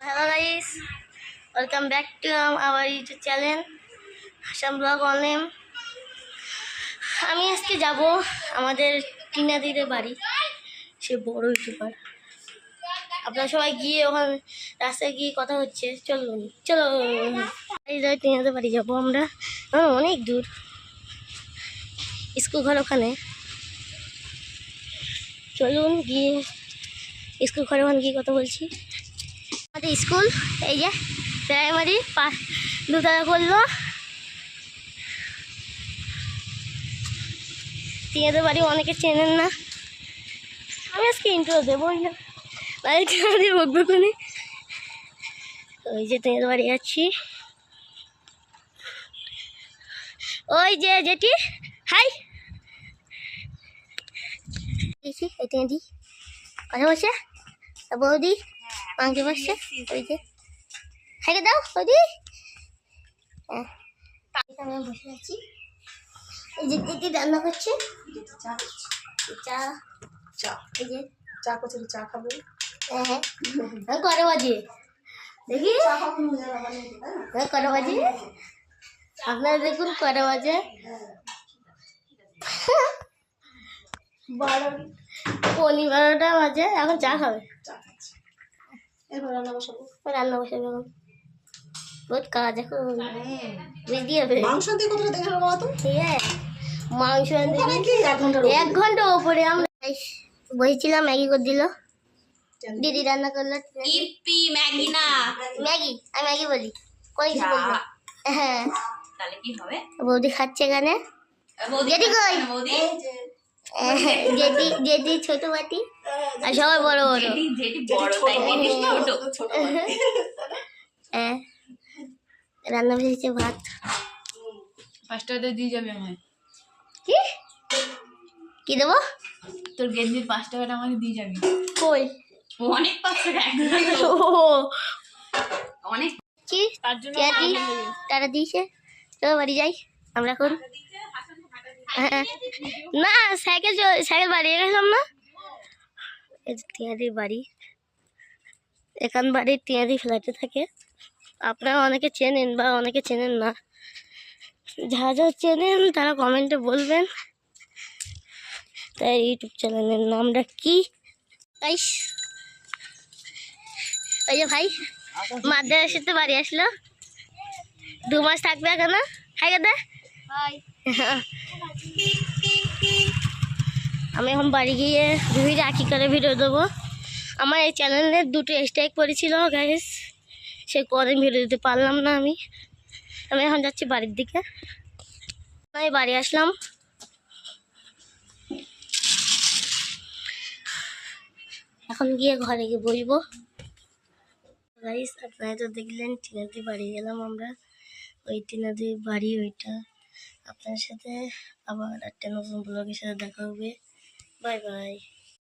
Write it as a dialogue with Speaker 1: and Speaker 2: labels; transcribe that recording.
Speaker 1: Hello guys welcome back to our YouTube channel Hasam vlog অনেম আমি আজকে যাব আমাদের টিনাদিদের বাড়ি। সে বড় ইউটিউবার আপনারা সবাই গিয়ে ওখানে রাস্তায় গিয়ে কথা হচ্ছে। চলুন, চলো। টিনাদের বাড়ি যাব আমরা। অনেক দূর। স্কুল ঘর ওখানে। চলুন গিয়ে স্কুল ঘরে ওখানে গিয়ে কথা বলছি। আমাদের স্কুল, এই যে প্রাইমারি দুতলা করল। তিনাদের বাড়ি অনেকে চেনেন না। আমি আজকে ইন্টারভিউ দেবো না। বাড়ি তিনাদের বকবে কোনে? ওই যে তিনাদের বাড়ি যাচ্ছি। ওই যে যেটি হাই। দেখি, এই তিনাদি কথা বলছে? বৌদি মাংস বসছে ওই যে খাইকে দাও বৌদি হ্যাঁ আমি বসে আছি। এই যে দিদি রান্না করছে?
Speaker 2: চা
Speaker 1: চা।
Speaker 2: চা।
Speaker 1: এই যে।
Speaker 2: চা করছে চা খাবে।
Speaker 1: হ্যাঁ হ্যাঁ। হ্যাঁ, কটা বাজে। দেখি। হ্যাঁ কটা বাজে। আপনারা দেখুন কটা বাজে। বারো পনি বারোটা বাজে এখন চা খাবে।
Speaker 2: এরপর রান্না বসাবো।
Speaker 1: রান্না বসাবে বহুত কাজ এখন। বেশি হবে
Speaker 2: মাংস দিয়ে কতটা দেখে নেব তো?
Speaker 1: ঠিক আছে। মাংস আনতে
Speaker 2: ওখানে কি এক
Speaker 1: ঘণ্টা ওপরে আমরা বসেছিলাম ম্যাগি করে দিল দিদি রান্না করল।
Speaker 3: ইপি ম্যাগি না।
Speaker 1: ম্যাগি আমি ম্যাগি বলি। কিছু হ্যাঁ।
Speaker 3: তাহলে কি হবে?
Speaker 1: বৌদি খাচ্ছে এখানে।
Speaker 3: বৌদি
Speaker 1: কই?
Speaker 3: বৌদি।
Speaker 1: যেটি যেটি ছোট বাটি। আর সবাই বড় বড়।
Speaker 3: তাই ছোট।
Speaker 1: হ্যাঁ রান্না বসেছে ভাত।
Speaker 3: পাঁচটাতে দিয়ে যাবে আমায়।
Speaker 1: কি? কি দেবো?
Speaker 3: তোর গেঞ্জির পাঁচ টাকাটা আমাকে দিয়ে যাবি।
Speaker 1: কই?
Speaker 3: অনেক পাঁচ টাকা
Speaker 1: ও।
Speaker 3: অনেক
Speaker 1: কি?
Speaker 3: তার জন্য
Speaker 1: তারা দিয়েছে। চলো বাড়ি যাই। আমরা এখন হ্যাঁ। না, সাইকেল সাইকেল বাড়িয়ে গেলাম না? যে টিয়াদির বাড়ি। এখান বাড়ির টিয়াদি ফ্ল্যাটে থাকে। আপনারা অনেকে চেনেন বা অনেকে চেনেন না। যারা যারা চেনেন তারা কমেন্টে বলবেন। তাই ইউটিউব চ্যানেলের নামটা কি? গাইস ওই যে ভাই, মাদ্রাসাতে বাড়ি আসলো। দু মাস থাকবে এখানে। হাই দা আমি এখন বাড়ি গিয়ে ভিডিও আঁকি করে ভিডিও দেবো। আমার এই চ্যানেলে দুটো স্ট্রাইক পড়েছিল গ্যাস সে কদিন ভিডিও দিতে পারলাম না আমি। আমি এখন যাচ্ছি বাড়ির দিকে। আমি বাড়ি আসলাম। এখন গিয়ে ঘরে গিয়ে বসবো। গাইস আপনারা তো দেখলেন টিনাদি বাড়ি গেলাম আমরা। ওই টিনাদি বাড়ি, ওইটা। আপনার সাথে আবার একটা নতুন ব্লগের সাথে দেখা হবে। Bye bye